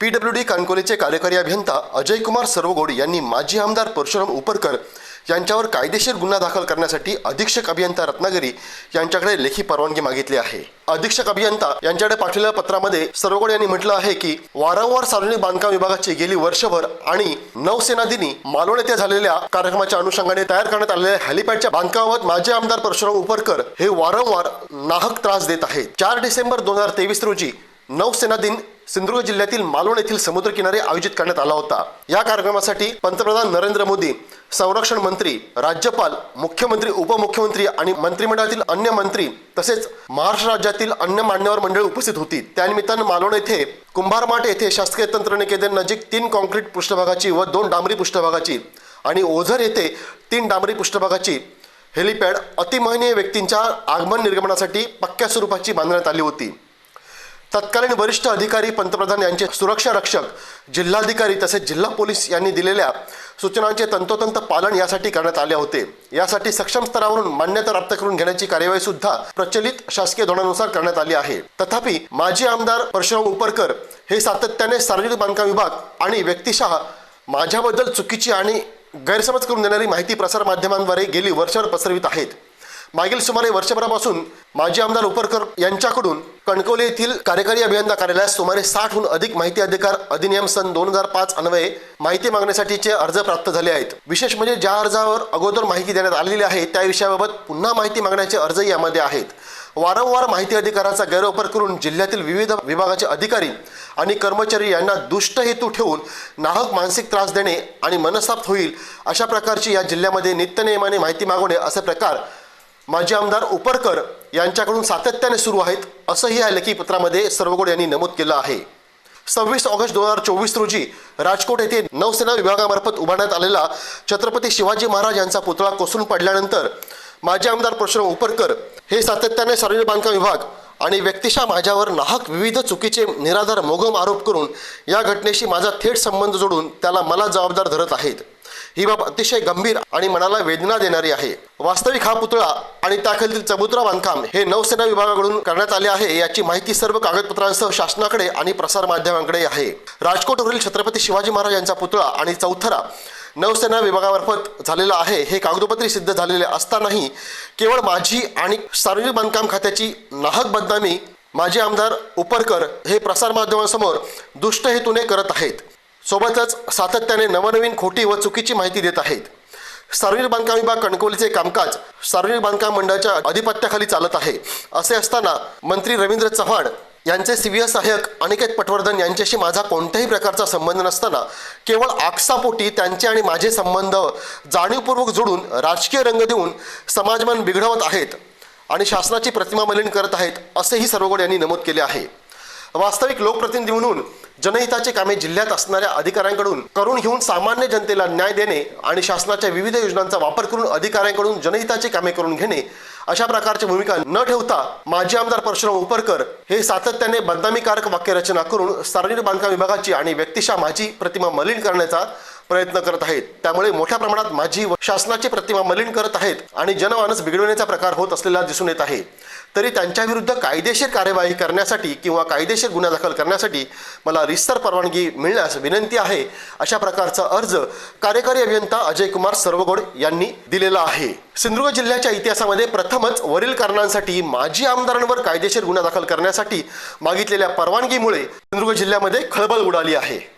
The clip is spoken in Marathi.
पी डब्ल्यू डी कणकोलीचे कार्यकारी अभियंता अजय कुमार सर्वगोड यांनी माजी आमदार परशुराम उपरकर यांच्यावर कायदेशीर गुन्हा दाखल करण्यासाठी अधीक्षक अभियंता रत्नागिरी यांच्याकडे लेखी परवानगी मागितली आहे. अधीक्षक अभियंता यांच्याकडे पाठवलेल्या पत्रामध्ये सर्वगोड यांनी म्हटलं आहे की वारंवार सार्वजनिक बांधकाम विभागाची गेली वर्षभर आणि नौसेना दिनी मालवण येथे झालेल्या कार्यक्रमाच्या अनुषंगाने तयार करण्यात आलेल्या हेलिपॅडच्या बांधकामाबाबत माजी आमदार परशुराम उपरकर हे वारंवार नाहक त्रास देत आहेत. चार डिसेंबर दोन हजार तेवीस रोजी नौसेना दिन सिंधुदुर्ग जिल्ह्यातील मालवण येथील समुद्रकिनारे आयोजित करण्यात आला होता. या कार्यक्रमासाठी पंतप्रधान नरेंद्र मोदी संरक्षण मंत्री राज्यपाल मुख्यमंत्री उपमुख्यमंत्री आणि मंत्रिमंडळातील अन्य मंत्री तसेच महाराष्ट्र राज्यातील अन्य मान्यवर मंडळी उपस्थित होती. त्यानिमित्तानं मालवण येथे कुंभारमाट येथे शासकीय तंत्रनिकेतन नजीक तीन कॉन्क्रीट पृष्ठभागाची व दोन डांबरी पृष्ठभागाची आणि ओझर येथे तीन डांबरी पृष्ठभागाची हेलिपॅड अतिमहनीय व्यक्तींच्या आगमन निर्गमनासाठी पक्क्या स्वरूपाची बांधण्यात आली होती. तत्कालीन वरिष्ठ अधिकारी पंतप्रधान यांचे सुरक्षा रक्षक जिल्हाधिकारी तसेच जिल्हा पोलीस यांनी दिलेल्या सूचनांचे तंतोतंत पालन यासाठी करण्यात आले होते. यासाठी सक्षम स्तरावरून मान्यता प्राप्त करून घेण्याची कार्यवाही सुद्धा प्रचलित शासकीय धोरणानुसार करण्यात आली आहे. तथापि माजी आमदार परशुराम उपरकर हे सातत्याने सार्वजनिक बांधकाम विभाग आणि व्यक्तिशः माझ्याबद्दल चुकीची आणि गैरसमज करून देणारी माहिती प्रसारमाध्यमांद्वारे गेली वर्षभर पसरवित आहेत. मागील सुमारे वर्षभरापासून माजी आमदार उपरकर यांच्याकडून कणकवली येथील कार्यकारी अभियंता कार्यालयात सुमारे साठहून अधिक माहिती अधिकार अधिनियम सन दोन हजार पाच अन्वये माहिती मागण्यासाठीचे अर्ज प्राप्त झाले आहेत. विशेष म्हणजे ज्या अर्जावर अगोदर माहिती देण्यात आलेली आहे त्या विषयाबाबत पुन्हा माहिती मागण्याचे अर्जही यामध्ये आहेत. वारंवार माहिती अधिकाराचा गैरवापर करून जिल्ह्यातील विविध विभागाचे अधिकारी आणि कर्मचारी यांना दुष्ट हेतू ठेवून नाहक मानसिक त्रास देणे आणि मनस्ताप होईल अशा प्रकारची या जिल्ह्यामध्ये नित्यनियमाने माहिती मागवणे असे प्रकार माजी आमदार उपरकर यांच्याकडून सातत्याने सुरू आहेत असंही या लेखी पत्रामध्ये सर्वगोड यांनी नमूद केलं आहे. सव्वीस ऑगस्ट दोन हजार चोवीस रोजी राजकोट येथे नौसेना विभागामार्फत उभारण्यात आलेला छत्रपती शिवाजी महाराज यांचा पुतळा कोसळून पडल्यानंतर माजी आमदार परशुराम उपरकर हे सातत्याने सार्वजनिक बांधकाम विभाग आणि व्यक्तिशा माझ्यावर नाहक विविध चुकीचे निराधार मोगम आरोप करून या घटनेशी माझा थेट संबंध जोडून त्याला मला जबाबदार धरत आहेत. ही बाब अतिशय गंभीर आणि मनाला वेदना देणारी आहे. वास्तविक हा पुतळा आणि त्याखालील चबुतरा बांधकाम हे नौसेना विभागाकडून करण्यात आले आहे याची माहिती सर्व कागदपत्रांसह शासनाकडे आणि प्रसार माध्यमांकडे आहे. राजकोटवरील छत्रपती शिवाजी महाराज यांचा पुतळा आणि चौथरा नौसेना विभागामार्फत झालेला आहे हे कागदोपत्री सिद्ध झालेले असतानाही केवळ माझी आणि सार्वजनिक बांधकाम खात्याची नाहक बदनामी माजी आमदार उपरकर हे प्रसारमाध्यमांसमोर दुष्ट हेतूने करत आहेत. सोबतच सातत्याने नवनवीन खोटी व चुकीची माहिती देत आहेत. सार्वजनिक बांधकाम विभाग कणकवलीचे कामकाज सार्वजनिक बांधकाम मंडळाच्या अधिपत्याखाली चालत आहे. असे असताना मंत्री रवींद्र चव्हाण यांचे सिव्हिल सहाय्यक अनिकेत पटवर्धन यांच्याशी माझा कोणत्याही प्रकारचा संबंध नसताना केवळ आक्षापोटी त्यांचे आणि माझे संबंध जाणीवपूर्वक जोडून राजकीय रंग देऊन समाजमन बिघडवत आहेत आणि शासनाची प्रतिमा मलिन करत आहेत असेही सर्वगड यांनी नमूद केले आहे. वास्तविक लोकप्रतिनिधी म्हणून जनहिताचे कामे जिल्ह्यात असणाऱ्या अधिकाऱ्यांकडून करून घेऊन सामान्य जनतेला न्याय देणे आणि शासनाच्या विविध योजनांचा वापर करून अधिकाऱ्यांकडून जनहिताचे कामे करून घेणे अशा प्रकारची भूमिका न ठेवता माजी आमदार परशुराम उपरकर हे सातत्याने बदनामीकारक वाक्यरचना करून सार्वजनिक बांधकाम विभागाची आणि व्यक्तिशा माझी प्रतिमा मलिन करण्याचा प्रयत्न करत आहेत. त्यामुळे मोठ्या प्रमाणात माझी व शासनाची प्रतिमा मलिन करत आहेत आणि जनमानस बिघडवण्याचा प्रकार होत असलेला दिसून येत आहे. तरी त्यांच्याविरुद्ध कायदेशीर कार्यवाही करण्यासाठी किंवा कायदेशीर गुन्हा दाखल करण्यासाठी मला रिस्तर परवानगी मिळण्यास विनंती आहे अशा प्रकारचा अर्ज कार्यकारी अभियंता अजय कुमार सर्वगोड यांनी दिलेला आहे. सिंधुदुर्ग जिल्ह्याच्या इतिहासामध्ये प्रथमच वरील कारणांसाठी माजी आमदारांवर कायदेशीर गुन्हा दाखल करण्यासाठी मागितलेल्या परवानगीमुळे सिंधुदुर्ग जिल्ह्यामध्ये खळबळ उडाली आहे.